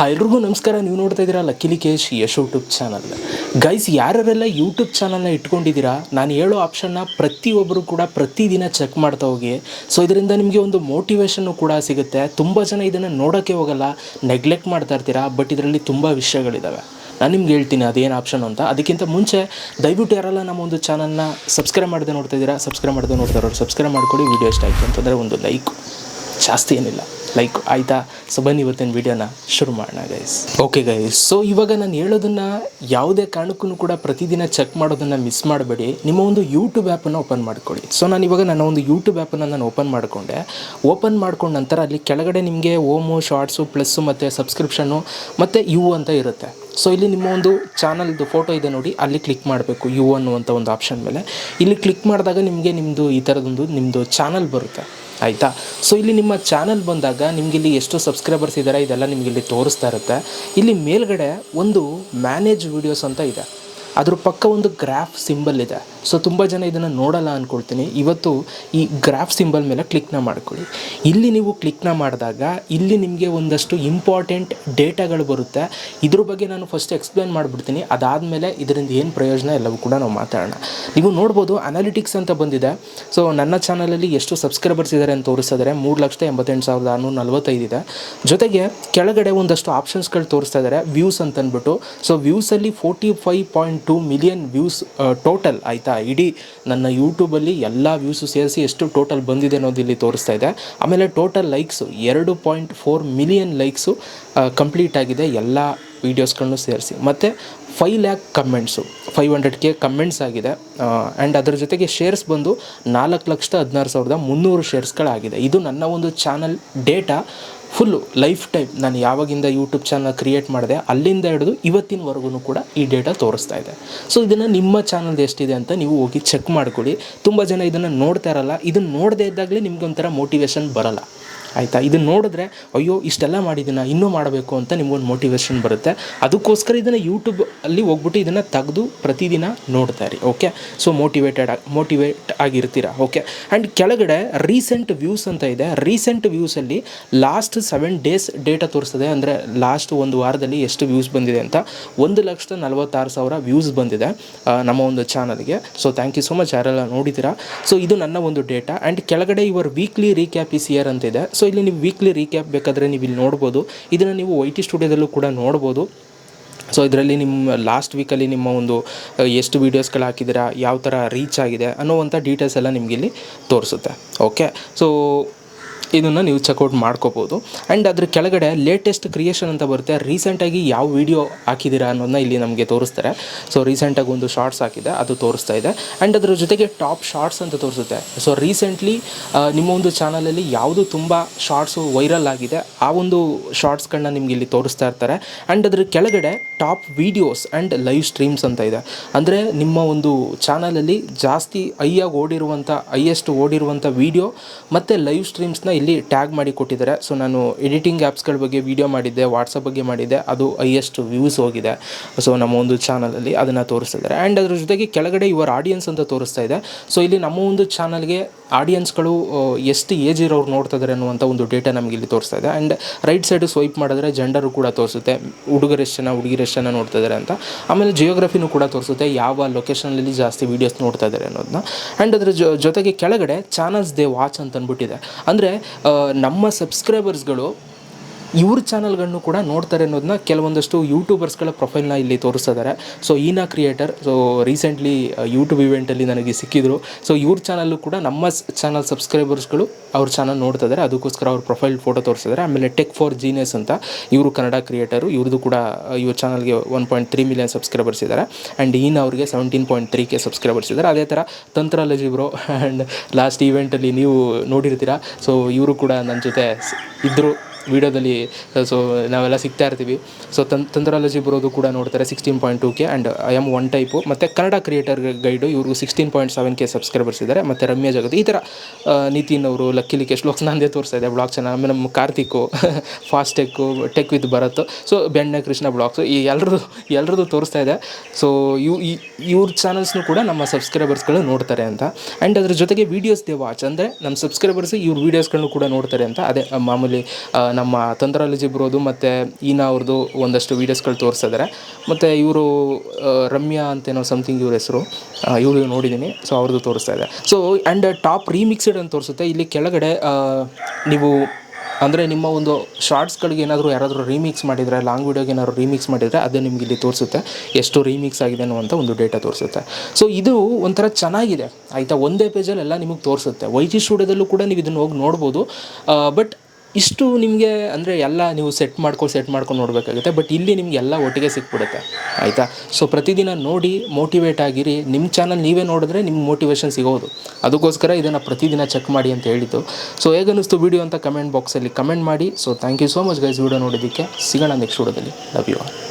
Hi ಎಲ್ರಿಗೂ ನಮಸ್ಕಾರ, ನೀವು ನೋಡ್ತಾ ಇದ್ದೀರಾ ಲಕ್ಕಿಲಿ ಕೇಶ್, ಯಶ್ ಯೂಟ್ಯೂಬ್ ಚಾನಲ್ ಗೈಸ್ ಯಾರೆಲ್ಲ ಯೂಟ್ಯೂಬ್ ಚಾನಲ್ನ ಇಟ್ಕೊಂಡಿದ್ದೀರಾ, ನಾನು ಹೇಳೋ ಆಪ್ಷನ್ನ ಪ್ರತಿಯೊಬ್ಬರು ಕೂಡ ಪ್ರತಿದಿನ ಚೆಕ್ ಮಾಡ್ತಾ ಹೋಗಿ. ಸೊ ಇದರಿಂದ ನಿಮಗೆ ಒಂದು ಮೋಟಿವೇಶನ್ನು ಕೂಡ ಸಿಗುತ್ತೆ. ತುಂಬ ಜನ ಇದನ್ನು ನೋಡೋಕ್ಕೆ ಹೋಗಲ್ಲ ನೆಗ್ಲೆಕ್ಟ್ ಮಾಡ್ತಾ ಇರ್ತೀರಾ ಬಟ್ ಇದರಲ್ಲಿ ತುಂಬ ವಿಷಯಗಳಿದ್ದಾವೆ ನಾನು ನಿಮ್ಗೆ ಹೇಳ್ತೀನಿ, ಅದೇನು ಆಪ್ಷನ್ ಅಂತ. ಅದಕ್ಕಿಂತ ಮುಂಚೆ, ದಯವಿಟ್ಟು ಯಾರೆಲ್ಲ ನಮ್ಮ ಒಂದು ಚಾನಲ್ನ ಸಬ್ಸ್ಕ್ರೈಬ್ ಮಾಡದೆ ನೋಡ್ತಾ ಇದ್ದೀರಾ ಸಬ್ಸ್ಕ್ರೈಬ್ ಮಾಡದೆ ನೋಡ್ತಾ ಇರೋರು ಸಬ್ಸ್ಕ್ರೈಬ್ ಮಾಡ್ಕೊಳ್ಳಿ ವೀಡಿಯೋ ಇಷ್ಟ ಆಯಿತು ಅಂತಂದರೆ ಒಂದು ಲೈಕ್ ಜಾಸ್ತಿ ಏನಿಲ್ಲ. ಲೈಕ್ ಆಯಿತಾ? ಸೊ ಬನ್ನಿ ಇವತ್ತಿನ ವಿಡಿಯೋನ ಶುರು ಮಾಡೋಣ ಗೈಸ್ ಓಕೆ ಗೈಸ್ ಸೊ ಇವಾಗ ನಾನು ಹೇಳೋದನ್ನು ಯಾವುದೇ ಕಾರಣಕ್ಕೂ ಕೂಡ ಪ್ರತಿದಿನ ಚೆಕ್ ಮಾಡೋದನ್ನು ಮಿಸ್ ಮಾಡಬೇಡಿ. ನಿಮ್ಮ ಒಂದು ಯೂಟ್ಯೂಬ್ ಆ್ಯಪನ್ನು ಓಪನ್ ಮಾಡ್ಕೊಳ್ಳಿ. ಸೊ ನಾನು ಇವಾಗ ನನ್ನ ಒಂದು ಯೂಟ್ಯೂಬ್ ಆ್ಯಪನ್ನು ನಾನು ಓಪನ್ ಮಾಡಿಕೊಂಡೆ. ಓಪನ್ ಮಾಡ್ಕೊಂಡ ನಂತರ ಅಲ್ಲಿ ಕೆಳಗಡೆ ನಿಮಗೆ ಓಮು ಶಾರ್ಟ್ಸು ಪ್ಲಸ್ಸು ಮತ್ತು ಸಬ್ಸ್ಕ್ರಿಪ್ಷನ್ನು ಮತ್ತು ಯು ಅಂತ ಇರುತ್ತೆ. ಸೊ ಇಲ್ಲಿ ನಿಮ್ಮ ಒಂದು ಚಾನಲ್ದು ಫೋಟೋ ಇದೆ ನೋಡಿ, ಅಲ್ಲಿ ಕ್ಲಿಕ್ ಮಾಡಬೇಕು ಯು ಅನ್ನುವಂಥ ಒಂದು ಆಪ್ಷನ್ ಮೇಲೆ. ಇಲ್ಲಿ ಕ್ಲಿಕ್ ಮಾಡಿದಾಗ ನಿಮಗೆ ನಿಮ್ಮದು ಈ ಥರದೊಂದು ನಿಮ್ಮದು ಚಾನಲ್ ಬರುತ್ತೆ. ಆಯಿತಾ? ಸೊ ಇಲ್ಲಿ ನಿಮ್ಮ ಚಾನಲ್ ಬಂದಾಗ ನಿಮ್ಗೆ ಇಲ್ಲಿ ಎಷ್ಟು ಸಬ್ಸ್ಕ್ರೈಬರ್ಸ್ ಇದ್ದಾರೆ ಇದೆಲ್ಲ ನಿಮಗೆ ಇಲ್ಲಿ ತೋರಿಸ್ತಾ ಇರುತ್ತೆ. ಇಲ್ಲಿ ಮೇಲ್ಗಡೆ ಒಂದು ಮ್ಯಾನೇಜ್ ವೀಡಿಯೋಸ್ ಅಂತ ಇದೆ. ಅದ್ರ ಪಕ್ಕ ಒಂದು ಗ್ರಾಫ್ ಸಿಂಬಲ್ ಇದೆ. ಸೊ ತುಂಬ ಜನ ಇದನ್ನು ನೋಡಲ್ಲ ಅಂದ್ಕೊಳ್ತೀನಿ ಇವತ್ತು ಈ ಗ್ರಾಫ್ ಸಿಂಬಲ್ ಮೇಲೆ ಕ್ಲಿಕ್ನ ಮಾಡ್ಕೊಳ್ಳಿ. ಇಲ್ಲಿ ನೀವು ಕ್ಲಿಕ್ನ ಮಾಡಿದಾಗ ಇಲ್ಲಿ ನಿಮಗೆ ಒಂದಷ್ಟು ಇಂಪಾರ್ಟೆಂಟ್ ಡೇಟಾಗಳು ಬರುತ್ತೆ. ಇದ್ರ ಬಗ್ಗೆ ನಾನು ಫಸ್ಟ್ ಎಕ್ಸ್ಪ್ಲೇನ್ ಮಾಡಿಬಿಡ್ತೀನಿ. ಅದಾದಮೇಲೆ ಇದರಿಂದ ಏನು ಪ್ರಯೋಜನ ಎಲ್ಲವೂ ಕೂಡ ನಾವು ಮಾತಾಡೋಣ. ನೀವು ನೋಡ್ಬೋದು ಅನಾಲಿಟಿಕ್ಸ್ ಅಂತ ಬಂದಿದೆ. ಸೊ ನನ್ನ ಚಾನಲಲ್ಲಿ ಎಷ್ಟು ಸಬ್ಸ್ಕ್ರೈಬರ್ಸ್ ಇದ್ದಾರೆ ಅಂತ ತೋರಿಸ್ತಿದ್ದಾರೆ ಮೂರು ಲಕ್ಷದ ಎಂಬತ್ತೆಂಟು ಸಾವಿರದ ಆರುನೂರ ನಲ್ವತ್ತೈದು ಇದೆ. ಜೊತೆಗೆ ಕೆಳಗಡೆ ಒಂದಷ್ಟು ಆಪ್ಷನ್ಸ್ಗಳು ತೋರಿಸ್ತಾ ಇದ್ದಾರೆ ವ್ಯೂಸ್ ಅಂತಂದ್ಬಿಟ್ಟು so ವ್ಯೂಸಲ್ಲಿ forty five point two million views total ಆಯಿತಾ? ಇಡೀ ನನ್ನ ಯೂಟ್ಯೂಬಲ್ಲಿ ಎಲ್ಲ ವ್ಯೂಸು ಸೇರಿಸಿ ಎಷ್ಟು ಟೋಟಲ್ ಬಂದಿದೆ ಅನ್ನೋದು ಇಲ್ಲಿ ತೋರಿಸ್ತಾ ಇದೆ. ಆಮೇಲೆ ಟೋಟಲ್ ಲೈಕ್ಸು, ಎರಡು point four million likes complete ಆಗಿದೆ ಎಲ್ಲ ವೀಡಿಯೋಸ್ಗಳನ್ನು ಸೇರಿಸಿ. ಮತ್ತು five lakh comments, five hundred K comments ಆಗಿದೆ. ಆ್ಯಂಡ್ ಅದರ ಜೊತೆಗೆ ಶೇರ್ಸ್ ಬಂದು ನಾಲ್ಕು ಲಕ್ಷದ ಹದಿನಾರು ಸಾವಿರದ ಮುನ್ನೂರು ಶೇರ್ಸ್ಗಳಾಗಿದೆ. ಇದು ನನ್ನ ಒಂದು channel data. Full life time ನಾನು ಯಾವಾಗಿಂದ ಯೂಟ್ಯೂಬ್ ಚಾನಲ್ ಕ್ರಿಯೇಟ್ ಮಾಡಿದೆ, ಅಲ್ಲಿಂದ ಹಿಡಿದು ಇವತ್ತಿನವರೆಗೂ ಕೂಡ ಈ ಡೇಟಾ ತೋರಿಸ್ತಾ ಇದೆ. ಸೊ ಇದನ್ನು ನಿಮ್ಮ ಚಾನಲ್ದು ಎಷ್ಟಿದೆ ಅಂತ ನೀವು ಹೋಗಿ ಚೆಕ್ ಮಾಡ್ಕೊಳ್ಳಿ. ತುಂಬ ಜನ ಇದನ್ನು ನೋಡ್ತಾ ಇರಲ್ಲ. ಇದನ್ನು ನೋಡದೇ ಇದ್ದಾಗಲೇ ನಿಮಗೆ ಒಂಥರ ಮೋಟಿವೇಶನ್ ಬರಲ್ಲ. ಆಯಿತಾ? ಇದನ್ನು ನೋಡಿದ್ರೆ, ಅಯ್ಯೋ, ಇಷ್ಟೆಲ್ಲ ಮಾಡಿದ್ದೀನ ಇನ್ನೂ ಮಾಡಬೇಕು ಅಂತ ನಿಮಗೊಂದು ಮೋಟಿವೇಶನ್ ಬರುತ್ತೆ. ಅದಕ್ಕೋಸ್ಕರ ಇದನ್ನು ಯೂಟ್ಯೂಬ್ ಅಲ್ಲಿ ಹೋಗ್ಬಿಟ್ಟು ಇದನ್ನು ತೆಗೆದು ಪ್ರತಿದಿನ ನೋಡ್ತಾ ಇರಿ ಓಕೆ ಸೊ ಮೋಟಿವೇಟೆಡ್ ಆಗಿ ಮೋಟಿವೇಟ್ ಆಗಿರ್ತೀರಾ ಓಕೆ ಆ್ಯಂಡ್ ಕೆಳಗಡೆ ರೀಸೆಂಟ್ ವ್ಯೂಸ್ ಅಂತ ಇದೆ. ರೀಸೆಂಟ್ ವ್ಯೂಸಲ್ಲಿ ಲಾಸ್ಟ್ ಸೆವೆನ್ ಡೇಸ್ ಡೇಟಾ ತೋರಿಸ್ತದೆ. ಅಂದರೆ ಲಾಸ್ಟ್ ಒಂದು ವಾರದಲ್ಲಿ ಎಷ್ಟು ವ್ಯೂಸ್ ಬಂದಿದೆ ಅಂತ. ಒಂದು ಲಕ್ಷದ ನಲವತ್ತಾರು ಸಾವಿರ ವ್ಯೂಸ್ ಬಂದಿದೆ ನಮ್ಮ ಒಂದು ಚಾನಲ್ಗೆ so thank you so much ಯಾರೆಲ್ಲ ನೋಡಿದ್ದೀರಾ? ಸೊ ಇದು ನನ್ನ ಒಂದು ಡೇಟಾ ಆ್ಯಂಡ್ ಕೆಳಗಡೆ ಇವರ್ ವೀಕ್ಲಿ ರೀಕ್ಯಾಪ್ ಇಸ್ ಇಯರ್ ಅಂತ ಇದೆ. ಸೊ ಇಲ್ಲಿ ನೀವು ವೀಕ್ಲಿ ರೀಕ್ಯಾಪ್ ಬೇಕಾದರೆ ನೀವು ಇಲ್ಲಿ ನೋಡ್ಬೋದು. ಇದನ್ನು ನೀವು ವೈ ಟಿ ಸ್ಟುಡಿಯೋದಲ್ಲೂ ಕೂಡ ನೋಡ್ಬೋದು. ಸೊ ಇದರಲ್ಲಿ ನಿಮ್ಮ ಲಾಸ್ಟ್ ವೀಕಲ್ಲಿ ನಿಮ್ಮ ಒಂದು ಎಷ್ಟು ವೀಡಿಯೋಸ್ಗಳು ಹಾಕಿದ್ದೀರಾ, ಯಾವ ಥರ ರೀಚ್ ಆಗಿದೆ ಅನ್ನೋವಂಥ ಡೀಟೇಲ್ಸ್ ಎಲ್ಲ ನಿಮಗಿಲ್ಲಿ ತೋರಿಸುತ್ತೆ. ಓಕೆ ಸೊ ಇದನ್ನು ನೀವು ಚೆಕ್ಔಟ್ ಮಾಡ್ಕೋಬೋದು. ಆ್ಯಂಡ್ ಅದ್ರ ಕೆಳಗಡೆ ಲೇಟೆಸ್ಟ್ ಕ್ರಿಯೇಷನ್ ಅಂತ ಬರುತ್ತೆ. ರೀಸೆಂಟಾಗಿ ಯಾವ ವಿಡಿಯೋ ಹಾಕಿದ್ದೀರಾ ಅನ್ನೋದನ್ನ ಇಲ್ಲಿ ನಮಗೆ ತೋರಿಸ್ತಾರೆ. ಸೊ ರೀಸೆಂಟಾಗಿ ಒಂದು ಶಾರ್ಟ್ಸ್ ಹಾಕಿದೆ, ಅದು ತೋರಿಸ್ತಾ ಇದೆ. ಆ್ಯಂಡ್ ಅದ್ರ ಜೊತೆಗೆ ಟಾಪ್ ಶಾರ್ಟ್ಸ್ ಅಂತ ತೋರಿಸುತ್ತೆ. ಸೊ ರೀಸೆಂಟ್ಲಿ ನಿಮ್ಮ ಒಂದು ಚಾನಲಲ್ಲಿ ಯಾವುದು ತುಂಬ ಶಾರ್ಟ್ಸು ವೈರಲ್ ಆಗಿದೆ, ಆ ಒಂದು ಶಾರ್ಟ್ಸ್ಗಳನ್ನ ನಿಮ್ಗೆ ಇಲ್ಲಿ ತೋರಿಸ್ತಾ ಇರ್ತಾರೆ. ಆ್ಯಂಡ್ ಅದ್ರ ಕೆಳಗಡೆ top videos and live streams ಅಂತ ಇದೆ. ಅಂದರೆ ನಿಮ್ಮ ಒಂದು ಚಾನಲಲ್ಲಿ ಜಾಸ್ತಿ ಐಯಾಗಿ ಓಡಿರುವಂಥ ಹೈಯೆಸ್ಟ್ ಓಡಿರುವಂಥ ವೀಡಿಯೋ ಮತ್ತು ಲೈವ್ ಸ್ಟ್ರೀಮ್ಸ್ನ ಇಲ್ಲಿ ಟ್ಯಾಗ್ ಮಾಡಿ ಕೊಟ್ಟಿದ್ದಾರೆ. ಸೊ ನಾನು ಎಡಿಟಿಂಗ್ ಆ್ಯಪ್ಸ್ಗಳ ಬಗ್ಗೆ ವೀಡಿಯೋ ಮಾಡಿದ್ದೆ ವಾಟ್ಸಪ್ ಬಗ್ಗೆ ಮಾಡಿದ್ದೆ. ಅದು ಹೈಯೆಸ್ಟ್ ವ್ಯೂಸ್ ಹೋಗಿದೆ. ಸೊ ನಮ್ಮ ಒಂದು ಚಾನಲಲ್ಲಿ ಅದನ್ನು ತೋರಿಸ್ತಿದ್ದಾರೆ ಆ್ಯಂಡ್ ಅದ್ರ ಜೊತೆಗೆ ಕೆಳಗಡೆ ಇವರ ಆಡಿಯನ್ಸ್ ಅಂತ ತೋರಿಸ್ತಾ ಇದೆ. ಸೊ ಇಲ್ಲಿ ನಮ್ಮ ಒಂದು ಚಾನಲ್ಗೆ ಆಡಿಯನ್ಸ್ಗಳು ಎಷ್ಟು ಏಜ್ ಇರೋರು ನೋಡ್ತಾ ಇದ್ದಾರೆ ಅನ್ನುವಂಥ ಒಂದು ಡೇಟಾ ನಮಗೆ ಇಲ್ಲಿ ತೋರಿಸ್ತಾ ಇದೆ. ಆ್ಯಂಡ್ ರೈಟ್ ಸೈಡು ಸ್ವೈಪ್ ಮಾಡಿದ್ರೆ ಜೆಂಡರು ಕೂಡ ತೋರಿಸುತ್ತೆ. ಹುಡುಗರು ಎಷ್ಟು ಜನ, ಹುಡುಗಿರು ಎಷ್ಟು ಜನ ನೋಡ್ತಾ ಇದ್ದಾರೆ ಅಂತ. ಆಮೇಲೆ ಜಿಯೋಗ್ರಫಿನೂ ಕೂಡ ತೋರಿಸುತ್ತೆ. ಯಾವ ಲೊಕೇಶನಲ್ಲಿ ಜಾಸ್ತಿ ವೀಡಿಯೋಸ್ ನೋಡ್ತಾ ಇದ್ದಾರೆ ಅನ್ನೋದನ್ನ ಆ್ಯಂಡ್ ಅದ್ರ ಜೊತೆಗೆ ಕೆಳಗಡೆ ಚಾನಲ್ಸ್ ದೇ ವಾಚ್ ಅಂತ ಅಂದ್ಬಿಟ್ಟಿದೆ ಅಂದರೆ ನಮ್ಮ ಸಬ್ಸ್ಕ್ರೈಬರ್ಸ್ಗಳು ಇವ್ರ ಚಾನಲ್ಗಳನ್ನು ಕೂಡ ನೋಡ್ತಾರೆ ಅನ್ನೋದನ್ನ ಕೆಲವೊಂದಷ್ಟು ಯೂಟ್ಯೂಬರ್ಸ್ಗಳ ಪ್ರೊಫೈಲ್ನ ಇಲ್ಲಿ ತೋರಿಸ್ತಿದ್ದಾರೆ ಸೊ ಈನಾ ಕ್ರಿಯೇಟರ್ ಸೊ ರೀಸೆಂಟ್ಲಿ ಯೂಟ್ಯೂಬ್ ಇವೆಂಟಲ್ಲಿ ನನಗೆ ಸಿಕ್ಕಿದ್ರು. ಸೊ ಇವ್ರ ಚಾನಲ್ಲು ಕೂಡ ನಮ್ಮ ಚಾನಲ್ ಸಬ್ಸ್ಕ್ರೈಬರ್ಸ್ಗಳು ಅವ್ರ ಚಾನಲ್ ನೋಡ್ತಾ ಇದ್ದಾರೆ ಅದಕ್ಕೋಸ್ಕರ ಅವ್ರ ಪ್ರೊಫೈಲ್ ಫೋಟೋ ತೋರಿಸಿದ್ದಾರೆ ಆಮೇಲೆ ಟೆಕ್ ಫಾರ್ ಜೀನಿಯಸ್ ಅಂತ ಇವರು ಕನ್ನಡ ಕ್ರಿಯೇಟರು ಇವ್ರದ್ದು ಕೂಡ ಆ, ಇವ್ರ ಚಾನಲ್ಗೆ one point three million subscribers ಇದ್ದಾರೆ ಆ್ಯಂಡ್ ಈನ ಅವ್ರಿಗೆ seventeen point three K subscribers ಇದ್ದಾರೆ ಅದೇ ಥರ ತಂತ್ರಾಲಜಿ ಬ್ರೋ ಆ್ಯಂಡ್ ಲಾಸ್ಟ್ ಈವೆಂಟಲ್ಲಿ ನೀವು ನೋಡಿರ್ತೀರಾ. ಸೊ ಇವರು ಕೂಡ ನನ್ನ ಜೊತೆ ಇದ್ದರು ವಿಡಿಯೋದಲ್ಲಿ ಸೊ ನಾವೆಲ್ಲ ಸಿಗ್ತಾ ಇರ್ತೀವಿ. ಸೊ ತನ್ ತಂತ್ರಾಲಜಿ ಬರೋದು ಕೂಡ ನೋಡ್ತಾರೆ sixteen point two K and I am one type ಮತ್ತು ಕನ್ನಡ ಕ್ರಿಯೇಟರ್ ಗೈಡು ಇವರು sixteen point seven K subscribers ಇದ್ದಾರೆ. ಮತ್ತು ರಮ್ಯ ಜಗತ್, ಈ ಥರ ನಿತಿನ್ ಅವರು ಲಕ್ಕಿಲಿ ಕೇಶ್ ಲೋಕ್ಸ್ ನಂದೇ ತೋರಿಸ್ತಾ ಇದೆ ಬ್ಲಾಗ್ ಚಾನಲ್ ಆಮೇಲೆ ನಮ್ಮ Karthik fast tech tech with Bharath. So ಬೆಣ್ಣೆ, ಕೃಷ್ಣ ಬ್ಲಾಗ್ಸ್ ಈ ಎಲ್ಲರದು ಎಲ್ಲರದು ತೋರಿಸ್ತಾ ಇದೆ. ಸೊ ಇವು ಇವ್ರ ಚಾನಲ್ಸ್ನು ಕೂಡ ನಮ್ಮ ಸಬ್ಸ್ಕ್ರೈಬರ್ಸ್ಗಳು ನೋಡ್ತಾರೆ ಅಂತ. ಆ್ಯಂಡ್ ಅದ್ರ ಜೊತೆಗೆ ವೀಡಿಯೋಸ್ ದೇ ವಾಚ್ ಅಂದರೆ ನಮ್ಮ ಸಬ್ಸ್ಕ್ರೈಬರ್ಸ್ ಇವ್ರ ವೀಡಿಯೋಸ್ಗಳನ್ನು ಕೂಡ ನೋಡ್ತಾರೆ ಅಂತ. ಅದೇ, ಮಾಮೂಲಿ ನಮ್ಮ ತಂತ್ರಾಲಜಿ ಬ್ರೋದು ಮತ್ತು ಈನಾ ಅವ್ರದ್ದು ಒಂದಷ್ಟು ವೀಡಿಯೋಸ್ಗಳು ತೋರಿಸ್ತಾ ಇದ್ದಾರೆ ಮತ್ತು ಇವರು ರಮ್ಯಾ ಅಂತೇನೋ ಸಮಥಿಂಗ್ ಇವ್ರ ಹೆಸರು ಇವರು ನೋಡಿದ್ದೀನಿ ಸೊ ಅವ್ರದ್ದು ತೋರಿಸ್ತಾ ಇದೆ. ಸೊ ಆ್ಯಂಡ್ ಟಾಪ್ ರೀಮಿಕ್ಸ್ಡ್ ಅಂತ ತೋರಿಸುತ್ತೆ. ಇಲ್ಲಿ ಕೆಳಗಡೆ ನೀವು, ಅಂದರೆ ನಿಮ್ಮ ಒಂದು ಶಾರ್ಟ್ಸ್ಗಳಿಗೆ ಏನಾದರೂ ಯಾರಾದರೂ ರೀಮಿಕ್ಸ್ ಮಾಡಿದರೆ ಲಾಂಗ್ ವೀಡಿಯೋಗೆ ಏನಾದರೂ ರೀಮಿಕ್ಸ್ ಮಾಡಿದರೆ, ಅದು ನಿಮ್ಗೆ ಇಲ್ಲಿ ತೋರಿಸುತ್ತೆ. ಎಷ್ಟು ರೀಮಿಕ್ಸ್ ಆಗಿದೆ ಅನ್ನುವಂಥ ಒಂದು ಡೇಟಾ ತೋರಿಸುತ್ತೆ. ಸೊ ಇದು ಒಂಥರ ಚೆನ್ನಾಗಿದೆ. ಆಯಿತಾ? ಒಂದೇ ಪೇಜಲ್ಲಿ ಎಲ್ಲ ನಿಮಗೆ ತೋರಿಸುತ್ತೆ. ವೈ ಜಿ ಸ್ಟುಡಿಯೋದಲ್ಲೂ ಕೂಡ ನೀವು ಇದನ್ನು ಹೋಗಿ ನೋಡ್ಬೋದು. ಬಟ್ ಇಷ್ಟು ನಿಮಗೆ ಅಂದರೆ ಎಲ್ಲ ನೀವು ಸೆಟ್ ಮಾಡ್ಕೊಂಡು ಸೆಟ್ ಮಾಡ್ಕೊಂಡು ನೋಡಬೇಕಾಗುತ್ತೆ ಬಟ್ ಇಲ್ಲಿ ನಿಮ್ಗೆ ಎಲ್ಲ ಒಟ್ಟಿಗೆ ಸಿಕ್ಬಿಡುತ್ತೆ. ಆಯಿತಾ? ಸೊ ಪ್ರತಿದಿನ ನೋಡಿ ಮೋಟಿವೇಟ್ ಆಗಿರಿ. ನಿಮ್ಮ ಚಾನಲ್ ನೀವೇ ನೋಡಿದ್ರೆ ನಿಮ್ಗೆ ಮೋಟಿವೇಶನ್ ಸಿಗೋದು. ಅದಕ್ಕೋಸ್ಕರ ಇದನ್ನು ಪ್ರತಿದಿನ ಚೆಕ್ ಮಾಡಿ ಅಂತ ಹೇಳಿದ್ದು. ಸೊ ಹೇಗನ್ನಿಸ್ತು ವೀಡಿಯೋ ಅಂತ ಕಮೆಂಟ್ ಬಾಕ್ಸಲ್ಲಿ ಕಮೆಂಟ್ ಮಾಡಿ. So thank you so much guys video ನೋಡೋದಕ್ಕೆ ಸಿಗೋಣ ನೆಕ್ಸ್ಟ್ ವೀಡಿಯೋದಲ್ಲಿ ಲವ್ ಯು